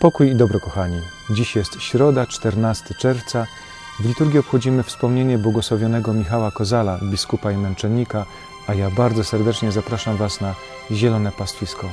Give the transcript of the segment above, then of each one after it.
Pokój i dobro, kochani. Dziś jest środa, 14 czerwca. W liturgii obchodzimy wspomnienie błogosławionego Michała Kozala, biskupa i męczennika, a ja bardzo serdecznie zapraszam Was na Zielone Pastwisko.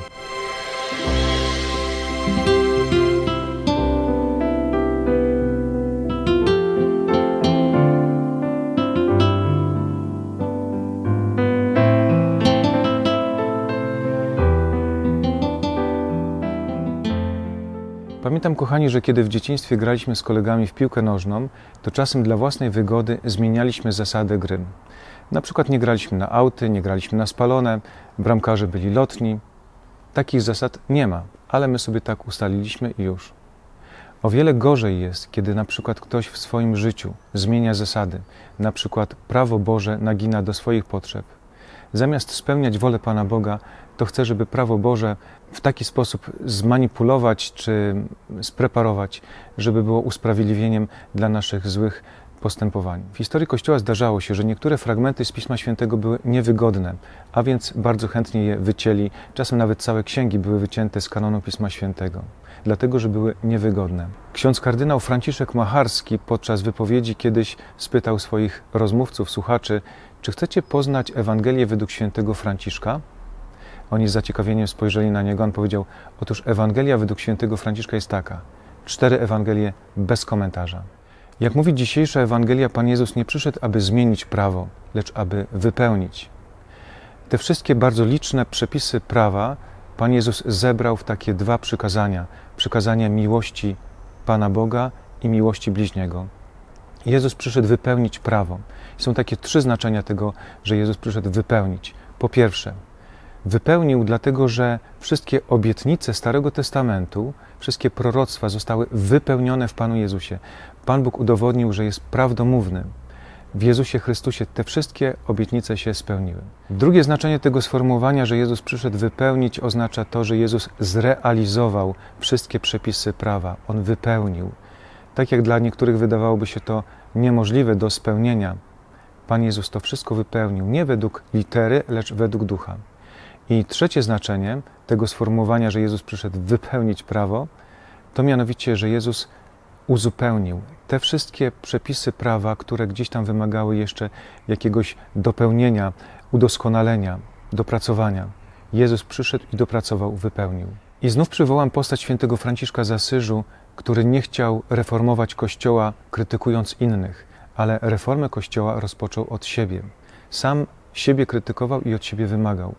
Pamiętam, kochani, że kiedy w dzieciństwie graliśmy z kolegami w piłkę nożną, to czasem dla własnej wygody zmienialiśmy zasady gry. Na przykład nie graliśmy na auty, nie graliśmy na spalone, bramkarze byli lotni. Takich zasad nie ma, ale my sobie tak ustaliliśmy i już. O wiele gorzej jest, kiedy na przykład ktoś w swoim życiu zmienia zasady, na przykład prawo Boże nagina do swoich potrzeb. Zamiast spełniać wolę Pana Boga, to chce, żeby prawo Boże w taki sposób zmanipulować czy spreparować, żeby było usprawiedliwieniem dla naszych złych postępowań. W historii Kościoła zdarzało się, że niektóre fragmenty z Pisma Świętego były niewygodne, a więc bardzo chętnie je wycięli. Czasem nawet całe księgi były wycięte z kanonu Pisma Świętego, dlatego że były niewygodne. Ksiądz kardynał Franciszek Macharski podczas wypowiedzi kiedyś spytał swoich rozmówców, słuchaczy, czy chcecie poznać Ewangelię według świętego Franciszka? Oni z zaciekawieniem spojrzeli na niego. On powiedział: Otóż Ewangelia według świętego Franciszka jest taka. Cztery Ewangelie bez komentarza. Jak mówi dzisiejsza Ewangelia, Pan Jezus nie przyszedł, aby zmienić prawo, lecz aby wypełnić. Te wszystkie bardzo liczne przepisy prawa Pan Jezus zebrał w takie dwa przykazania: przykazania miłości Pana Boga i miłości bliźniego. Jezus przyszedł wypełnić prawo. Są takie trzy znaczenia tego, że Jezus przyszedł wypełnić. Po pierwsze, wypełnił dlatego, że wszystkie obietnice Starego Testamentu, wszystkie proroctwa zostały wypełnione w Panu Jezusie. Pan Bóg udowodnił, że jest prawdomówny. W Jezusie Chrystusie te wszystkie obietnice się spełniły. Drugie znaczenie tego sformułowania, że Jezus przyszedł wypełnić, oznacza to, że Jezus zrealizował wszystkie przepisy prawa. On wypełnił. Tak jak dla niektórych wydawałoby się to niemożliwe do spełnienia, Pan Jezus to wszystko wypełnił nie według litery, lecz według ducha. I trzecie znaczenie tego sformułowania, że Jezus przyszedł wypełnić prawo, to mianowicie, że Jezus uzupełnił te wszystkie przepisy prawa, które gdzieś tam wymagały jeszcze jakiegoś dopełnienia, udoskonalenia, dopracowania. Jezus przyszedł i dopracował, wypełnił. I znów przywołam postać świętego Franciszka z Asyżu, który nie chciał reformować Kościoła, krytykując innych, ale reformę Kościoła rozpoczął od siebie. Sam siebie krytykował i od siebie wymagał.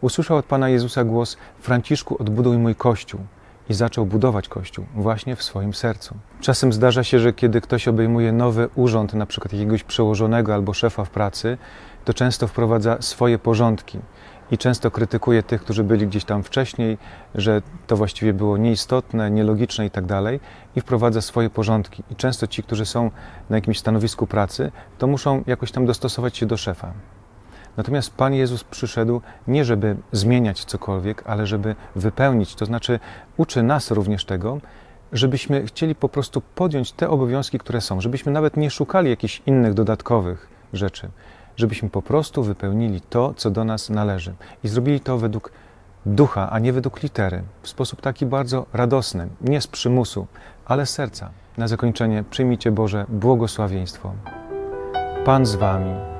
Usłyszał od Pana Jezusa głos: Franciszku, odbuduj mój Kościół. I zaczął budować Kościół właśnie w swoim sercu. Czasem zdarza się, że kiedy ktoś obejmuje nowy urząd, na przykład jakiegoś przełożonego albo szefa w pracy, to często wprowadza swoje porządki i często krytykuje tych, którzy byli gdzieś tam wcześniej, że to właściwie było nieistotne, nielogiczne i tak dalej, i wprowadza swoje porządki. I często ci, którzy są na jakimś stanowisku pracy, to muszą jakoś tam dostosować się do szefa. Natomiast Pan Jezus przyszedł nie, żeby zmieniać cokolwiek, ale żeby wypełnić. To znaczy, uczy nas również tego, żebyśmy chcieli po prostu podjąć te obowiązki, które są, żebyśmy nawet nie szukali jakichś innych dodatkowych rzeczy, żebyśmy po prostu wypełnili to, co do nas należy i zrobili to według ducha, a nie według litery, w sposób taki bardzo radosny, nie z przymusu, ale z serca. Na zakończenie przyjmijcie Boże błogosławieństwo. Pan z Wami.